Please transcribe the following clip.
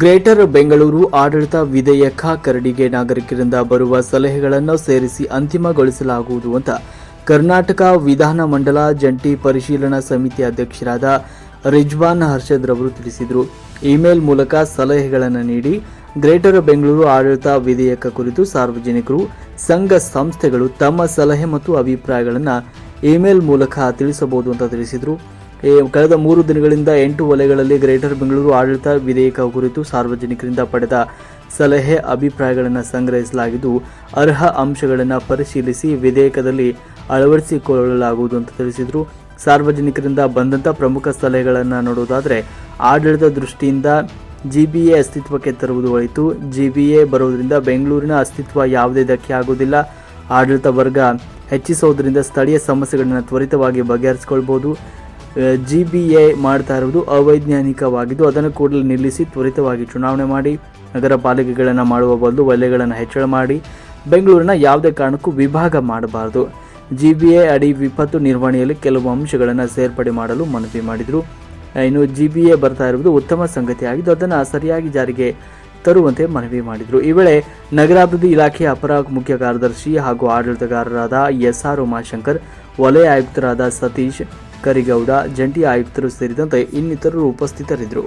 Greater Bengaluru ಆಡಳಿತ ವಿಧೇಯಕ ಕರಡಿಗೆ ನಾಗರಿಕರಿಂದ ಬರುವ ಸಲಹೆಗಳನ್ನು ಸೇರಿಸಿ ಅಂತಿಮಗೊಳಿಸಲಾಗುವುದು ಅಂತ ಕರ್ನಾಟಕ ವಿಧಾನಮಂಡಲ ಜಂಟಿ ಪರಿಶೀಲನಾ ಸಮಿತಿ ಅಧ್ಯಕ್ಷರಾದ ರಿಜ್ವಾನ್ ಹರ್ಷದ್ ರವರು ತಿಳಿಸಿದರು. ಇಮೇಲ್ ಮೂಲಕ ಸಲಹೆಗಳನ್ನು ನೀಡಿ ಗ್ರೇಟರ್ ಬೆಂಗಳೂರು ಆಡಳಿತ ವಿಧೇಯಕ ಕುರಿತು ಸಾರ್ವಜನಿಕರು, ಸಂಘ ಸಂಸ್ಥೆಗಳು ತಮ್ಮ ಸಲಹೆ ಮತ್ತು ಅಭಿಪ್ರಾಯಗಳನ್ನು ಇಮೇಲ್ ಮೂಲಕ ತಿಳಿಸಬಹುದು ಅಂತ ತಿಳಿಸಿದರು. ಕಳೆದ ಮೂರು ದಿನಗಳಿಂದ ಎಂಟು ವಲಯಗಳಲ್ಲಿ ಗ್ರೇಟರ್ ಬೆಂಗಳೂರು ಆಡಳಿತ ವಿಧೇಯಕ ಕುರಿತು ಸಾರ್ವಜನಿಕರಿಂದ ಪಡೆದ ಸಲಹೆ ಅಭಿಪ್ರಾಯಗಳನ್ನು ಸಂಗ್ರಹಿಸಲಾಗಿದ್ದು, ಅರ್ಹ ಅಂಶಗಳನ್ನು ಪರಿಶೀಲಿಸಿ ವಿಧೇಯಕದಲ್ಲಿ ಅಳವಡಿಸಿಕೊಳ್ಳಲಾಗುವುದು ಅಂತ ತಿಳಿಸಿದರು. ಸಾರ್ವಜನಿಕರಿಂದ ಬಂದಂಥ ಪ್ರಮುಖ ಸಲಹೆಗಳನ್ನು ನೋಡುವುದಾದರೆ ಆಡಳಿತ ದೃಷ್ಟಿಯಿಂದ ಜಿ ಬಿ ಎ ಅಸ್ತಿತ್ವಕ್ಕೆ ತರುವುದು ಒಳಿತು. ಎ ಬರುವುದರಿಂದ ಬೆಂಗಳೂರಿನ ಅಸ್ತಿತ್ವ ಯಾವುದೇ ಧಕ್ಕೆ ಆಗುವುದಿಲ್ಲ. ಆಡಳಿತ ವರ್ಗ ಹೆಚ್ಚಿಸೋದರಿಂದ ಸ್ಥಳೀಯ ಸಮಸ್ಯೆಗಳನ್ನು ತ್ವರಿತವಾಗಿ ಬಗೆಹರಿಸಿಕೊಳ್ಬೋದು. ಜಿ ಬಿ ಎ ಮಾಡ್ತಾ ಇರುವುದು ಅವೈಜ್ಞಾನಿಕವಾಗಿದ್ದು ಅದನ್ನು ಕೂಡಲೇ ನಿಲ್ಲಿಸಿ ತ್ವರಿತವಾಗಿ ಚುನಾವಣೆ ಮಾಡಿ, ನಗರ ಪಾಲಿಕೆಗಳನ್ನು ಮಾಡುವ ಬದಲು ವಲಯಗಳನ್ನು ಹೆಚ್ಚಳ ಮಾಡಿ, ಬೆಂಗಳೂರಿನ ಯಾವುದೇ ಕಾರಣಕ್ಕೂ ವಿಭಾಗ ಮಾಡಬಾರದು. ಜಿ ಬಿ ಎ ಅಡಿ ವಿಪತ್ತು ನಿರ್ವಹಣೆಯಲ್ಲಿ ಕೆಲವು ಅಂಶಗಳನ್ನು ಸೇರ್ಪಡೆ ಮಾಡಲು ಮನವಿ ಮಾಡಿದರು. ಇನ್ನು ಜಿ ಬಿ ಎ ಬರ್ತಾ ಇರುವುದು ಉತ್ತಮ ಸಂಗತಿಯಾಗಿದ್ದು ಅದನ್ನು ಸರಿಯಾಗಿ ಜಾರಿಗೆ ತರುವಂತೆ ಮನವಿ ಮಾಡಿದರು. ಈ ವೇಳೆ ನಗರಾಭಿವೃದ್ಧಿ ಇಲಾಖೆಯ ಅಪರ ಮುಖ್ಯ ಕಾರ್ಯದರ್ಶಿ ಹಾಗೂ ಆಡಳಿತಗಾರರಾದ ಎಸ್ ಆರ್ ಉಮಾಶಂಕರ್, ವಲಯ ಆಯುಕ್ತರಾದ ಸತೀಶ್ ಕರಿಗೌಡ ಜಂಟಿ ಆಯುಕ್ತರು ಸೇರಿದಂತೆ ಇನ್ನಿತರರು ಉಪಸ್ಥಿತರಿದ್ದರು.